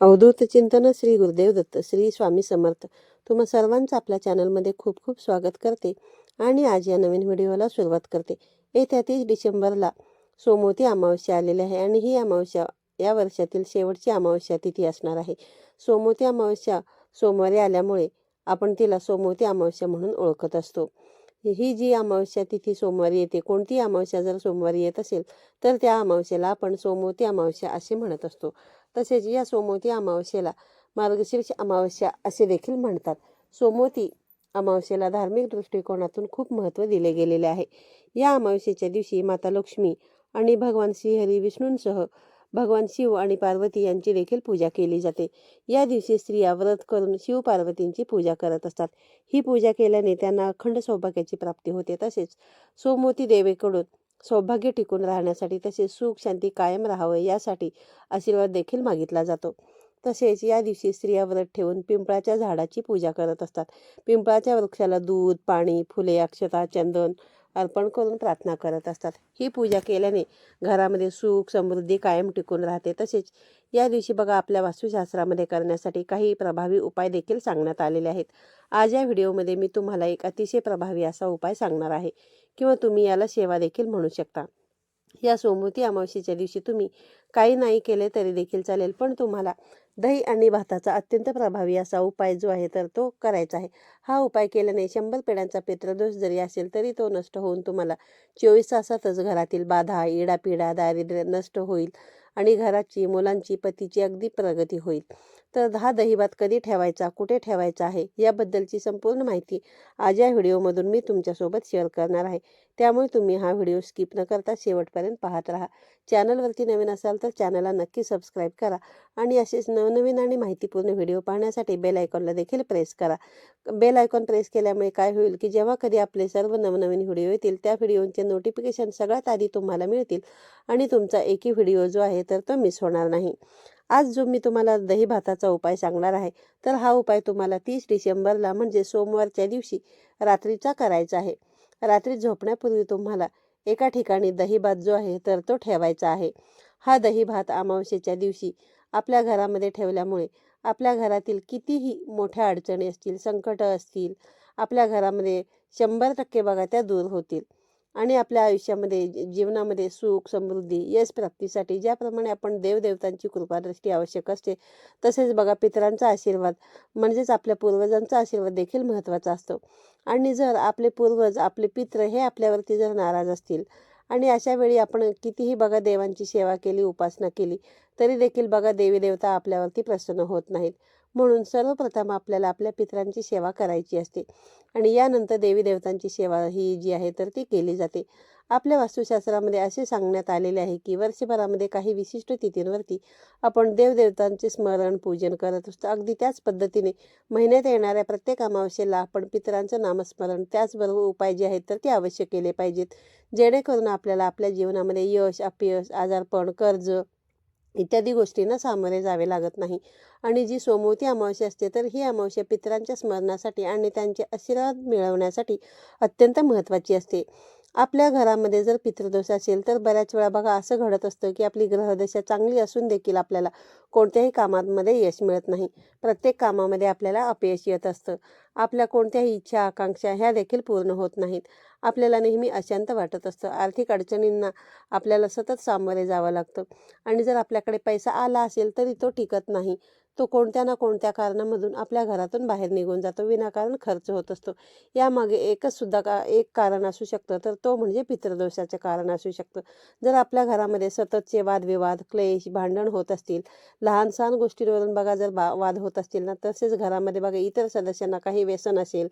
अवधूत चिंतन श्री गुरुदेव दत्त श्री स्वामी समर्थ. तुम्हा सर्वांचं आपल्या चॅनलमध्ये खूप खूप स्वागत करते आणि आज या नवीन व्हिडिओला सुरुवात करते. येत्या तीस डिसेंबरला सोमवती अमावस्या आलेली आहे आणि ही अमावस्या या वर्षातील शेवटची अमावस्या तिथी असणार आहे. सोमवती अमावस्या सोमवारी आल्यामुळे आपण तिला सोमवती अमावस्या म्हणून ओळखत असतो. ही जी अमावस्या तिथी सोमवारी येते कोणती अमावस्या जर सोमवारी येत असेल तर त्या अमावस्येला आपण सोमवती अमावस्या असे म्हणत असतो. तसेच या सोमवती अमावस्येला मार्गशीर्ष अमावस्या असे देखील म्हणतात. सोमवती अमावस्येला धार्मिक दृष्टिकोनातून खूप महत्त्व दिले गेलेले आहे. या अमावस्येच्या दिवशी माता लक्ष्मी आणि भगवान श्रीहरी विष्णूंसह भगवान शिव आणि पार्वती यांची देखील पूजा केली जाते. या दिवशी स्त्रिया व्रत करून शिव पार्वतींची पूजा करत असतात. ही पूजा केल्याने त्यांना अखंड सौभाग्याची प्राप्ती होते. तसेच सोमवती देवेकडून सौभाग्य टिकून राहण्यासाठी तसेच सुख शांती कायम राहावं यासाठी आशीर्वाद देखील मागितला जातो. तसेच या दिवशी स्त्रिया व्रत ठेवून पिंपळाच्या झाडाची पूजा करत असतात. पिंपळाच्या वृक्षाला दूध पाणी फुले अक्षता चंदन अर्पण करून प्रार्थना करत असतात. ही पूजा केल्याने घरामध्ये सुख समृद्धी कायम टिकून राहते. तसेच या दिवशी बघा आपल्या वास्तुशास्त्रामध्ये करण्यासाठी काही प्रभावी उपाय देखील सांगण्यात आलेले आहेत. आज या व्हिडिओमध्ये मी तुम्हाला एक अतिशय प्रभावी असा उपाय सांगणार आहे. किंवा तुम्ही याला सेवा देखील म्हणू शकता. या सोमवती अमावस्येच्या दिवशी तुम्ही काही नाही केले तरी देखील चालेल. पण तुम्हाला दही आणि भाताचा अत्यंत प्रभावी असा उपाय जो आहे तर तो करायचा आहे. हा उपाय केल्याने शंभर पिढ्यांचा पित्रदोष जरी असेल तरी तो नष्ट होऊन तुम्हाला चोवीस तासातच घरातील बाधा इडापिडा दारिद्र्य नष्ट होईल आणि घराची मुलांची पतीची अगदी प्रगती होईल. तर हा दहीभात कधी ठेवायचा कुठे ठेवायचा आहे याबद्दलची संपूर्ण माहिती आज या व्हिडिओमधून मी तुमच्यासोबत शेअर करणार आहे. त्यामुळे तुम्ही हा व्हिडिओ स्किप न करता शेवटपर्यंत पाहत राहा. चॅनलवरती नवीन असाल तर चॅनलला नक्की सबस्क्राईब करा आणि असेच नवनवीन आणि माहितीपूर्ण व्हिडिओ पाहण्यासाठी बेल आयकॉनला देखील प्रेस करा. बेल आयकॉन प्रेस केल्यामुळे काय होईल की जेव्हा कधी आपले सर्व नवनवीन व्हिडिओ येतील त्या व्हिडिओचे नोटिफिकेशन सगळ्यात आधी तुम्हाला मिळतील आणि तुमचा एकही व्हिडिओ जो आहे तर तो मिस होणार नाही. आज जो मी तुम्हाला दही भाताचा उपाय सांगणार आहे तर हा उपाय तुम्हाला तीस डिसेंबरला म्हणजे सोमवारच्या दिवशी रात्रीचा करायचा आहे. रात्री झोपण्यापूर्वी तुम्हाला एका ठिकाणी दही भात जो आहे तर तो ठेवायचा आहे. हा दही भात अमावस्येच्या दिवशी आपल्या घरामध्ये ठेवल्यामुळे आपल्या घरातील कितीही मोठ्या अडचणी असतील संकटं असतील आपल्या घरामध्ये शंभर टक्के बघा त्या दूर होतील. आणि आपल्या आयुष्यामध्ये जीवनामध्ये सुख समृद्धी यश प्राप्तीसाठी ज्याप्रमाणे आपण देवदेवतांची कृपादृष्टी आवश्यक असते तसेच बघा पितरांचा आशीर्वाद म्हणजेच आपल्या पूर्वजांचा आशीर्वाद देखील महत्त्वाचा असतो. आणि जर आपले पूर्वज आपले पित्र हे आपल्यावरती जर नाराज असतील आणि अशा वेळी आपण कितीही बघा देवांची सेवा केली उपासना केली तरी देखील बघा देवी देवता आपल्यावरती प्रसन्न होत नाहीत. म्हणून सर्वप्रथम आपल्याला आपल्या पितरांची सेवा करायची असते. आणि यानंतर देवी देवतांची सेवा ही जी आहे तर ती केली जाते. आपल्या वास्तुशास्त्रामध्ये असे सांगण्यात आलेले आहे की वर्षभरामध्ये काही विशिष्ट तिथींवरती आपण देवदेवतांचे स्मरण पूजन करत असतो. अगदी त्याच पद्धतीने महिन्यात येणाऱ्या प्रत्येक अमावस्येला आपण पितरांचं नामस्मरण त्याचबरोबर उपाय जे आहेत तर ते अवश्य केले पाहिजेत. जेणेकरून आपल्याला आपल्या जीवनामध्ये यश अपयश आजारपण कर्ज इत्यादी गोष्टींना सामोरे जावे लागत नाही. आणि जी सोमवती अमावस्या असते तर ही अमावस्या पितरांच्या स्मरणासाठी आणि त्यांचे आशीर्वाद मिळवण्यासाठी अत्यंत महत्त्वाची असते. आपल्या घरामध्ये जर पितृदोष असेल तर बऱ्याच वेळा बघा असं घडत असतं की आपली ग्रहदशा चांगली असून देखील आपल्याला कोणत्याही कामामध्ये यश मिळत नाही. प्रत्येक कामामध्ये आपल्याला अपयश येत असतं. आपल्या कोणत्याही इच्छा आकांक्षा ह्या देखील पूर्ण होत नाहीत. आपल्याला नेहमी अशांत वाटत असतं. आर्थिक अडचणींना आपल्याला सतत सामोरे जावं लागतं. आणि जर आपल्याकडे पैसा आला असेल तरी तो टिकत नाही. तो कोणत्या ना कोणत्या कारणामधून आपल्या घरातून बाहेर निघून जातो. विनाकारण खर्च होत असतो. यामागे एकच सुद्धा का एक कारण असू शकतं. तर तो म्हणजे पितृदोषाचे कारण असू शकतं. जर आपल्या घरामध्ये सततचे वादविवाद क्लेश भांडण होत असतील लहान सहान गोष्टींवरून बघा जर बा वाद होत असतील ना तसेच घरामध्ये बघा इतर सदस्यांना काही व्यसन असेल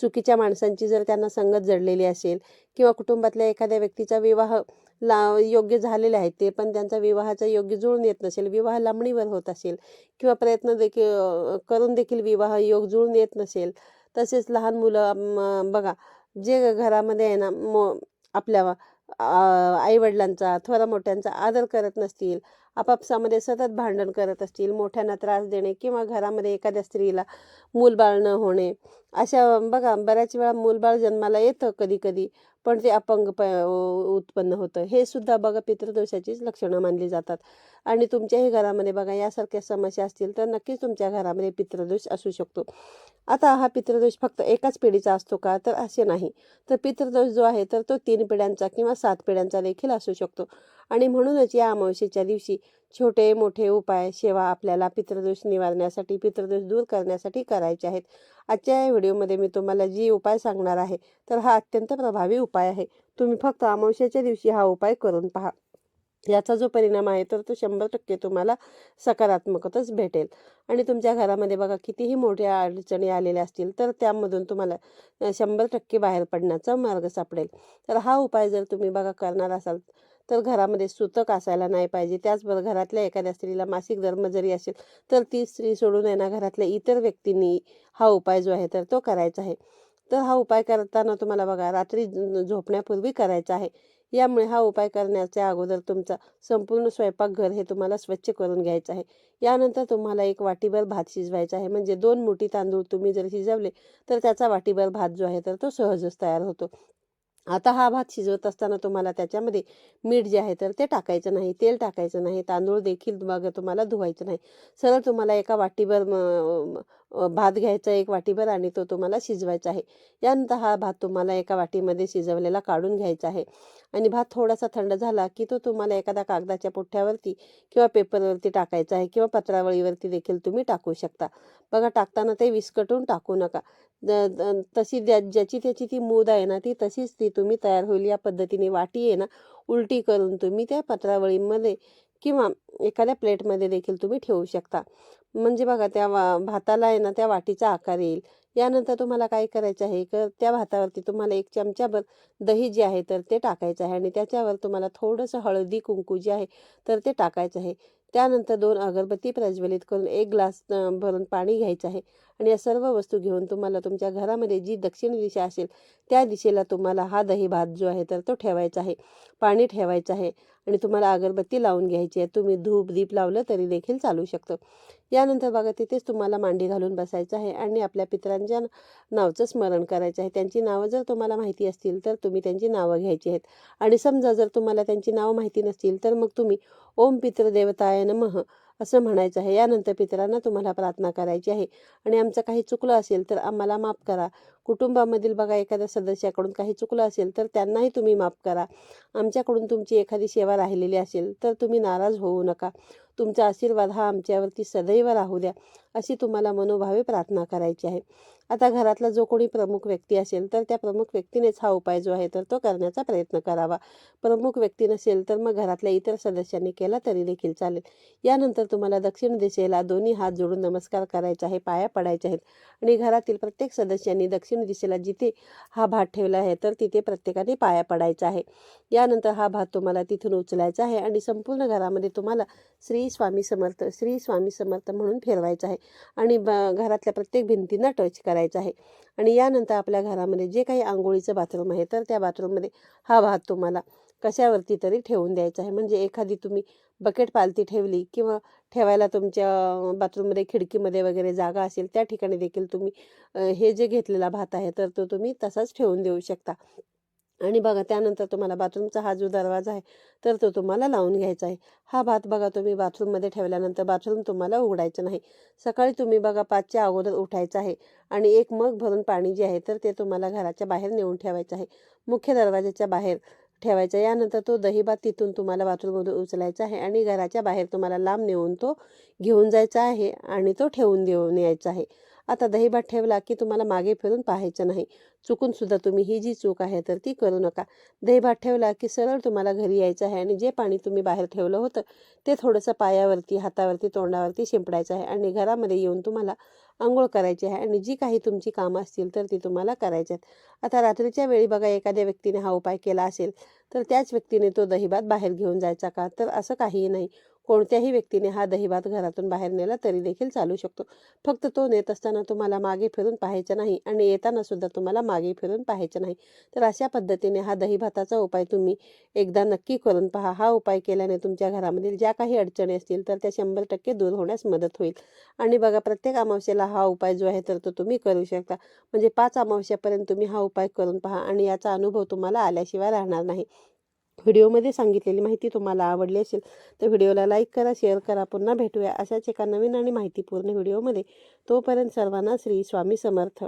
चुकीच्या माणसांची जर त्यांना संगत जडलेली असेल किंवा कुटुंबातल्या एखाद्या व्यक्तीचा विवाह ला योग्य झालेले आहेत ते पण त्यांचा विवाहाचा योग्य जुळून येत नसेल विवाह लांबणीवर होत असेल किंवा प्रयत्न देखील करून देखील विवाह योग जुळून येत नसेल तसेच लहान मुलं बघा जे घरामध्ये आहे ना मो आपल्या आईवडिलांचा थोरा मोठ्यांचा आदर करत नसतील आपापसामध्ये सतत भांडण करत असतील मोठ्यांना त्रास देणे किंवा घरामध्ये एखाद्या स्त्रीला मूलबाळ न होणे. अशा बघा बऱ्याच वेळा मूलबाळ जन्माला येतं कधी कधी पण ते अपंग प उत्पन्न होतं. हे सुद्धा बघा पितृदोषाचीच लक्षणं मानली जातात. आणि तुमच्याही घरामध्ये बघा यासारख्या समस्या असतील तर नक्कीच तुमच्या घरामध्ये पितृदोष असू शकतो. आता हा पितृदोष फक्त एकाच पिढीचा असतो का? तर असे नाही. तर पितृदोष जो आहे तर तो तीन पिढ्यांचा किंवा सात पिढ्यांचा देखील असू शकतो. आणि म्हणूनच या अमावस्येच्या दिवशी छोटे मोठे उपाय सेवा आपल्याला पितृदोष निवारण्यासाठी पितृदोष दूर करण्यासाठी करायचे आहेत. आजच्या या व्हिडिओमध्ये मी तुम्हाला जी उपाय सांगणार आहे तर हा अत्यंत प्रभावी उपाय आहे. तुम्ही फक्त अमावस्येच्या दिवशी हा उपाय करून पहा. याचा जो परिणाम आहे तर तो शंभर टक्के तुम्हाला सकारात्मकतच भेटेल. आणि तुमच्या घरामध्ये बघा कितीही मोठ्या अडचणी आलेल्या असतील तर त्यामधून तुम्हाला शंभर टक्के बाहेर पडण्याचा मार्ग सापडेल. तर हा उपाय जर तुम्ही बघा करणार असाल तर घरामध्ये सुतक असायला नाही पाहिजे. त्याचबरोबर घरातल्या एखाद्या स्त्रीला मासिक धर्म जरी असेल तर ती स्त्री सोडून येणार घरातल्या इतर व्यक्तींनी हा उपाय जो आहे तर तो करायचा आहे. तर हा उपाय करताना तुम्हाला बघा रात्री झोपण्यापूर्वी करायचा आहे. यामुळे हा उपाय करण्याच्या अगोदर तुमचा संपूर्ण स्वयंपाकघर हे तुम्हाला स्वच्छ करून घ्यायचं आहे. यानंतर तुम्हाला एक वाटीभर भात शिजवायचा आहे. म्हणजे दोन मोठी तांदूळ तुम्ही जर शिजवले तर त्याचा वाटीभर भात जो आहे तर तो सहजच तयार होतो. आता हा भात शिजवत असताना तुम्हाला त्याच्यामध्ये मीठ जे आहे तर ते टाकायचं नाही. तेल टाकायचं नाही. तांदूळ देखील मग तुम्हाला धुवायचं नाही. सरळ तुम्हाला एका वाटीभर भात घ्यायचा एक वाटीभर आणि तो तुम्हाला शिजवायचा आहे. यानंतर हा भात तुम्हाला एका वाटीमध्ये शिजवलेला काढून घ्यायचा आहे. आणि भात थोडासा थंड झाला की तो तुम्हाला एखाद्या कागदाच्या पुठ्ठ्यावरती किंवा पेपरवरती टाकायचा आहे किंवा पत्रावळीवरती देखील तुम्ही टाकू शकता. बघा टाकताना ते विस्कटून टाकू नका. तशी ज्या ज्याची त्याची ती मूद आहे ना ती तशीच ती तुम्ही तयार होईल. या पद्धतीने वाटी आहे ना उलटी करून तुम्ही त्या पत्रावळीमध्ये किंवा एखाद्या प्लेटमध्ये देखील तुम्ही ठेवू शकता. म्हणजे बघा त्या वा भाताला आहे ना त्या वाटीचा आकार येईल. यानंतर तुम्हाला काय करायचं आहे? तर त्या भातावरती तुम्हाला एक चमचाभर दही जे आहे तर ते टाकायचं आहे आणि त्याच्यावर तुम्हाला थोडंसं हळदी कुंकू जे आहे तर ते टाकायचं आहे. त्यानंतर दोन अगरबत्ती प्रज्वलित करून एक ग्लास भरून पाणी घ्यायचं आहे आणि या सर्व वस्तू घेऊन तुम्हाला तुमच्या घरामध्ये जी दक्षिण दिशा असेल त्या दिशेला तुम्हाला हा दही भात जो आहे तर तो ठेवायचा आहे. पाणी ठेवायचं आहे. आणि तुम्हाला अगरबत्ती लावून घ्यायची आहे. तुम्ही धूप दीप लावलं तरी देखील चालू शकतं. यानंतर बघा तिथेच तुम्हाला मांडी घालून बसायचं आहे आणि आपल्या पितरांच्या नावचं स्मरण करायचं आहे. त्यांची नावं जर तुम्हाला माहिती असतील तर तुम्ही त्यांची नावं घ्यायची आहेत. आणि समजा जर तुम्हाला त्यांची नावं माहिती नसतील तर मग तुम्ही ओम पितृदेवताय नमः असं म्हणायचं आहे. यानंतर पितरांना तुम्हाला प्रार्थना करायची आहे. आणि आमचं काही चुकलं असेल तर आम्हाला माफ करा. कुटुंबामधील बघा एखाद्या सदस्याकडून काही चुकलं असेल तर त्यांनाही तुम्ही माफ करा. आमच्याकडून तुमची एखादी सेवा राहिलेली असेल तर तुम्ही नाराज होऊ नका. तुमचा आशीर्वाद हा आमच्यावरती सदैव राहू द्या अशी तुम्हाला मनोभावे प्रार्थना करायची आहे. आता घरातला जो कोणी प्रमुख व्यक्ती असेल तर त्या प्रमुख व्यक्तीनेच हा उपाय जो आहे तर तो करण्याचा प्रयत्न करावा. प्रमुख व्यक्ती नसेल तर मग घरातल्या इतर सदस्यांनी केला तरी देखील चालेल. यानंतर तुम्हाला दक्षिण दिशेला दोन्ही हात जोडून नमस्कार करायचा आहे पाया पडायचे आहेत. आणि घरातील प्रत्येक सदस्यांनी दक्षिण दिशेला जिथे हा भात ठेवला आहे तर तिथे प्रत्येकाने पाया पडायचा आहे. यानंतर हा भात तुम्हाला तिथून उचलायचा आहे आणि संपूर्ण घरामध्ये तुम्हाला श्री श्री स्वामी समर्थ श्री स्वामी समर्थ म्हणून फिरवायचं आहे. आणि ब घरातल्या प्रत्येक भिंतींना टच करायचं आहे. आणि यानंतर आपल्या घरामध्ये जे काही आंघोळीचं बाथरूम आहे तर त्या बाथरूममध्ये हा भात तुम्हाला कशावरती तरी ठेवून द्यायचा आहे. म्हणजे एखादी तुम्ही बकेट पालती ठेवली किंवा ठेवायला तुमच्या बाथरूममध्ये खिडकीमध्ये वगैरे जागा असेल त्या ठिकाणी देखील तुम्ही हे जे घेतलेला भात आहे तर तो तुम्ही तसाच ठेवून देऊ शकता. आणि बघा त्यानंतर तुम्हाला बाथरूमचा हा जो दरवाजा आहे तर तो तुम्हाला लावून घ्यायचा आहे. हा भात बघा तुम्ही बाथरूममध्ये ठेवल्यानंतर बाथरूम तुम्हाला उघडायचं नाही. सकाळी तुम्ही बघा पाचच्या अगोदर उठायचं आहे आणि एक मग भरून पाणी जे आहे तर ते तुम्हाला घराच्या बाहेर नेऊन ठेवायचं आहे. मुख्य दरवाजाच्या बाहेर ठेवायचा यानंतर तो दही भात तिथून तुम्हाला बाथरूममधून उचलायचा आहे आणि घराच्या बाहेर तुम्हाला लांब नेऊन तो घेऊन जायचा आहे आणि तो ठेवून देऊन यायचा आहे. आता दहीभात ठेवला की तुम्हाला मागे फिरून पाहायचं नाही. चुकून सुद्धा तुम्ही ही जी चूक आहे तर ती करू नका. दहीभात ठेवला की सरळ तुम्हाला घरी यायचं आहे आणि जे पाणी तुम्ही बाहेर ठेवलं होतं ते थोडंसं पायावरती हातावरती तोंडावरती शिंपडायचं आहे आणि घरामध्ये येऊन तुम्हाला आंघोळ करायची आहे आणि जी काही तुमची कामं असतील तर ती तुम्हाला करायची आहेत. आता रात्रीच्या वेळी बघा एखाद्या व्यक्तीने हा उपाय केला असेल तर त्याच व्यक्तीने तो दहीभात बाहेर घेऊन जायचा का? तर असं काहीही नाही. कोणत्याही व्यक्तीने हा दहीभात घरातून बाहेर नेला तरी देखील चालू शकतो. फक्त तो नेत असताना तुम्हाला मागे फिरून पाहायचं नाही आणि येताना सुद्धा तुम्हाला मागे फिरून पाहायचं नाही. तर अशा पद्धतीने हा दहीभाताचा उपाय तुम्ही एकदा नक्की करून पहा. हा उपाय केल्याने तुमच्या घरामधील ज्या काही अडचणी असतील तर त्या शंभर टक्के दूर होण्यास मदत होईल. आणि बघा प्रत्येक अमावस्येला हा उपाय जो आहे तर तो तुम्ही करू शकता. म्हणजे पाच अमावस्यापर्यंत तुम्ही हा उपाय करून पहा आणि याचा अनुभव तुम्हाला आल्याशिवाय राहणार नाही. व्हिडिओमध्ये सांगितलेली माहिती तुम्हाला आवडली असेल तर व्हिडिओला लाईक करा शेअर करा. पुन्हा भेटूया अशाच एका नवीन आणि माहितीपूर्ण व्हिडिओमध्ये. तोपर्यंत सर्वांना श्री स्वामी समर्थ.